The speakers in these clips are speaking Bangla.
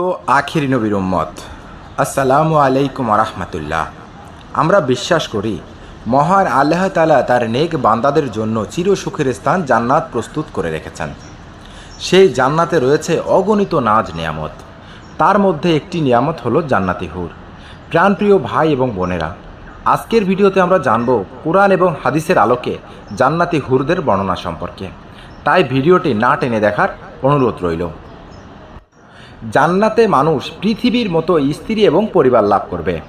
তো আখির নবীর উম্মত। আসসালামু আলাইকুম রহমতুল্লাহ। আমরা বিশ্বাস করি, মহান আল্লাহ তালা তার নেক বান্দাদের জন্য চিরসুখের স্থান জান্নাত প্রস্তুত করে রেখেছেন। সেই জান্নাতে রয়েছে অগণিত নাজ নিয়ামত। তার মধ্যে একটি নিয়ামত হলো জান্নাতি হুর। প্রাণপ্রিয় ভাই এবং বোনেরা, আজকের ভিডিওতে আমরা জানব কোরআন এবং হাদিসের আলোকে জান্নাতি হুরদের বর্ণনা সম্পর্কে। তাই ভিডিওটি না টেনে দেখার অনুরোধ রইল। জান্নাতে মানুষ পৃথিবীর মতো স্ত্রী এবং পরিবার লাভ করবে।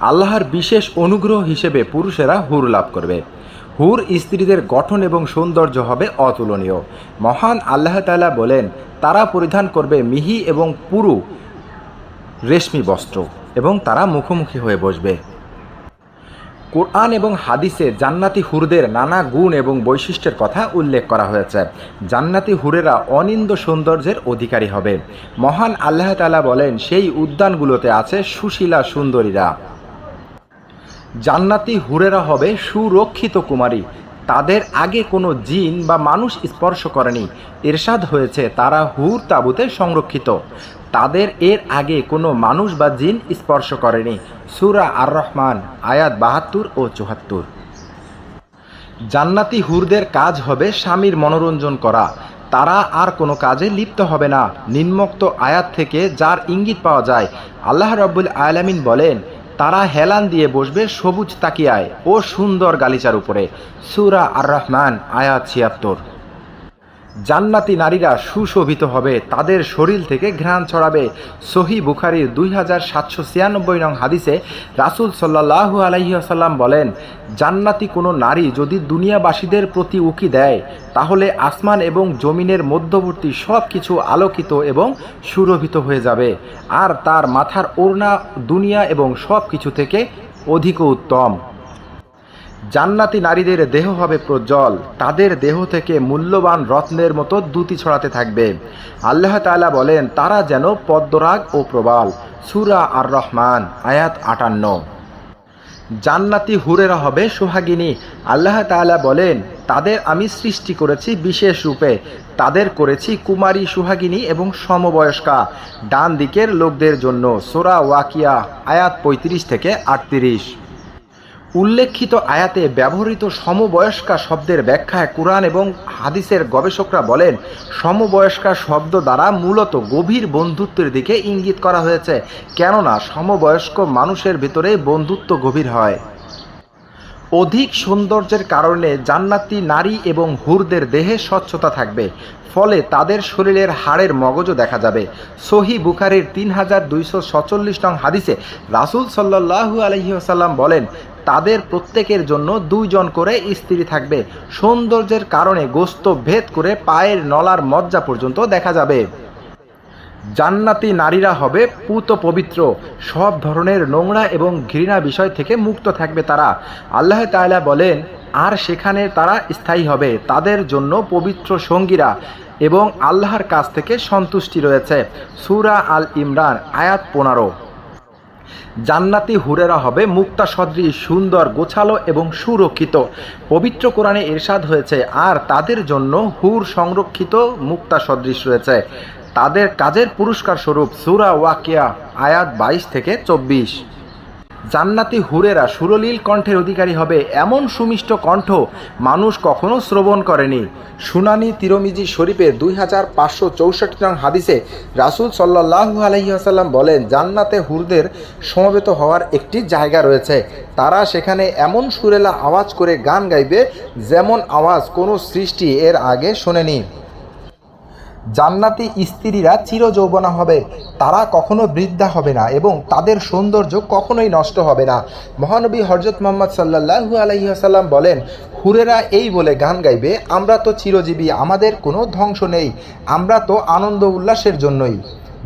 আল্লাহর বিশেষ অনুগ্রহ হিসেবে পুরুষেরা হুর লাভ করবে। হুর স্ত্রীদের গঠন এবং সৌন্দর্য হবে অতুলনীয়। মহান আল্লাহ তালা বলেন, তারা পরিধান করবে মিহি এবং পুরু রেশমি বস্ত্র এবং তারা মুখোমুখি হয়ে বসবে। কোরআন এবং হাদিসে জান্নাতি হুরদের নানা গুণ এবং বৈশিষ্ট্যের কথা উল্লেখ করা হয়েছে। জান্নাতি হুরেরা অনিন্দ সৌন্দর্যের অধিকারী হবে। মহান আল্লাহ তালা বলেন, সেই উদ্যানগুলোতে আছে সুশীলা সুন্দরীরা। জান্নাতি হুরেরা হবে সুরক্ষিত কুমারী তাদের আগে কোনো জিন বা মানুষ স্পর্শ করেনি। এরশাদ হয়েছে, তারা হুর তাবুতে সংরক্ষিত। তাদের এর আগে কোনো মানুষ বা জিন স্পর্শ করেনি। সুরা আর রহমান আয়াত বাহাত্তর ও চুহাত্তর জান্নাতি হুরদের কাজ হবে স্বামীর মনোরঞ্জন করা। তারা আর কোনো কাজে লিপ্ত হবে না। নিম্মুক্ত আয়াত থেকে যার ইঙ্গিত পাওয়া যায়, আল্লাহ রব্বুল আলামিন বলেন তারা হেলান দিয়ে বসবে সবুজ তাকিয়ায় ও সুন্দর গালিচার উপরে। সুরা আর রহমান আয়াত ছিয়াত্তর। জান্নাতি নারীরা সুশোভিত হবে, তাদের শরীর থেকে ঘ্রাণ ছড়াবে। সহি বুখারির দুই হাজার সাতশো ছিয়ানব্বই নং হাদিসে রাসুল সাল্লাহু আলাইসাল্লাম বলেন, জান্নাতি কোনো নারী যদি দুনিয়াবাসীদের প্রতি উকি দেয়, তাহলে আসমান এবং জমিনের মধ্যবর্তী সব কিছু আলোকিত এবং সুরভিত হয়ে যাবে। আর তার মাথার ওড়না দুনিয়া এবং সব কিছু থেকে অধিক উত্তম। জান্নাতি নারীদের দেহ হবে প্রজ্জ্বল। তাদের দেহ থেকে মূল্যবান রত্নের মতো দ্যুতি ছড়াতে থাকবে। আল্লাহ তাআলা বলেন, তারা যেন পদ্মরাগ ও প্রবাল। সুরা আর রহমান আয়াত আটান্ন। জান্নাতি হুরেরা হবে সোহাগিনী। আল্লাহ তাআলা বলেন, তাদের আমি সৃষ্টি করেছি বিশেষ রূপে। তাদের করেছি কুমারী সুহাগিনী এবং সমবয়স্কা। ডান দিকের লোকদের জন্য সোরা ওয়াকিয়া, আয়াত পঁয়ত্রিশ থেকে আটত্রিশ। উল্লেখিত আয়াতে ব্যবহৃত সমবয়স্কা শব্দের ব্যাখ্যায় কোরআন এবং হাদিসের গবেষকরা বলেন, সমবয়স্কা শব্দ দ্বারা মূলত গভীর বন্ধুত্বের দিকে ইঙ্গিত করা হয়েছে, কেননা সমবয়স্ক মানুষের ভিতরে বন্ধুত্ব গভীর হয়। অধিক সৌন্দর্যের কারণে জান্নাতি নারী এবং হুরদের দেহে স্বচ্ছতা থাকবে, ফলে তাদের শরীরের হাড়ের মগজও দেখা যাবে। সহি বুখারের তিন হাজার দুইশো সচল্লিশ নং হাদিসে রাসুল সাল্লাহু আলহিহাসাল্লাম বলেন তাদের প্রত্যেকের জন্য দুইজন করে স্ত্রী থাকবে। সৌন্দর্যের কারণে গোস্ত ভেদ করে পায়ের নলার মজ্জা পর্যন্ত দেখা যাবে। জান্নাতি নারীরা হবে পুত পবিত্র। সব ধরনের নোংরা এবং ঘৃণা বিষয় থেকে মুক্ত থাকবে তারা। আল্লাহ তাআলা বলেন, আর সেখানে তারা স্থায়ী হবে। তাদের জন্য পবিত্র সঙ্গীরা এবং আল্লাহর কাছ থেকে সন্তুষ্টি রয়েছে। সুরা আল ইমরান, আয়াত পনেরো। জান্নাতি হুরেরা হবে মুক্তা সদৃশ, সুন্দর, গোছালো এবং সুরক্ষিত। পবিত্র কোরআনে এরশাদ হয়েছে, আর তাদের জন্য হুর সংরক্ষিত মুক্তা সদৃশ রয়েছে। তাদের কাজের পুরস্কার স্বরূপ সুরা ওয়াকিয়া আয়াত বাইশ থেকে চব্বিশ। জান্নাতি হুরেরা সুরলীল কণ্ঠের অধিকারী হবে এমন সুমিষ্ট কণ্ঠ মানুষ কখনো শ্রবণ করেনি। সুনানি তিরমিজি শরীফের দুই হাজার পাঁচশো চৌষট্টি নং হাদিসে রাসুল সাল্লাহু আলহিহাসাল্লাম বলেন, জান্নাতে হুরদের সমবেত হওয়ার একটি জায়গা রয়েছে। তারা সেখানে এমন সুরেলা আওয়াজ করে গান গাইবে যেমন আওয়াজ কোনো সৃষ্টি এর আগে শোনেনি। জান্নাতি স্ত্রীরা চিরযৌবনা হবে। তারা কখনো বৃদ্ধা হবে না এবং তাদের সৌন্দর্য কখনোই নষ্ট হবে না। মহানবী হরজত মোহাম্মদ সাল্লাহু আলহিহাসাল্লাম বলেন, হুরেরা এই বলে গান গাইবে, আমরা তো চিরজীবী, আমাদের কোনো ধ্বংস নেই। আমরা তো আনন্দ উল্লাসের জন্যই।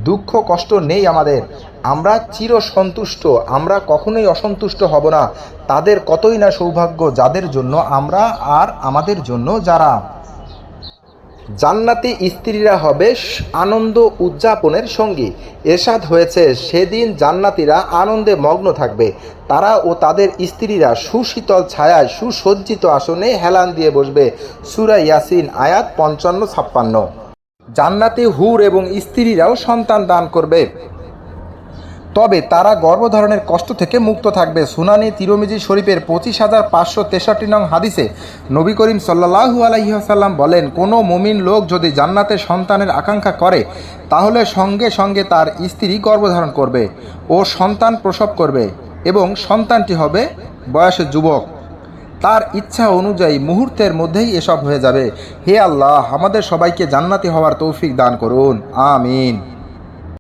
দুঃখ, কষ্ট নেই আমাদের। আমরা চির সন্তুষ্ট আমরা কখনোই অসন্তুষ্ট হব না। তাদের কতই না সৌভাগ্য যাদের জন্য আমরা আর আমাদের জন্য যারা। জান্নাতি স্ত্রীরা হবে আনন্দ উদযাপনের সঙ্গী। এরশাদ হয়েছে, সেদিন জান্নাতিরা আনন্দে মগ্ন থাকবে। তারা ও তাদের স্ত্রীরা সুশীতল ছায়ায় সুসজ্জিত আসনে হেলান দিয়ে বসবে। সুরা ইয়াসিন, আয়াত পঞ্চান্ন ছাপ্পান্ন। জান্নাতি হুর এবং স্ত্রীরাও সন্তান দান করবে। তবে তারা গর্ভধারণের কষ্ট থেকে মুক্ত থাকবে। সুনানি তিরমিজি শরীফের পঁচিশ হাজার পাঁচশো তেষট্টি নং হাদিসে নবী করিম সাল্লাহু আলহিহাসাল্লাম বলেন, কোনো মুমিন লোক যদি জান্নাতে সন্তানের আকাঙ্ক্ষা করে, তাহলে সঙ্গে সঙ্গে তার স্ত্রী গর্ভধারণ করবে ও সন্তান প্রসব করবে এবং সন্তানটি হবে বয়সে যুবক। তার ইচ্ছা অনুযায়ী মুহূর্তের মধ্যেই এসব হয়ে যাবে। হে আল্লাহ, আমাদের সবাইকে জান্নাতি হওয়ার তৌফিক দান করুন। আমিন।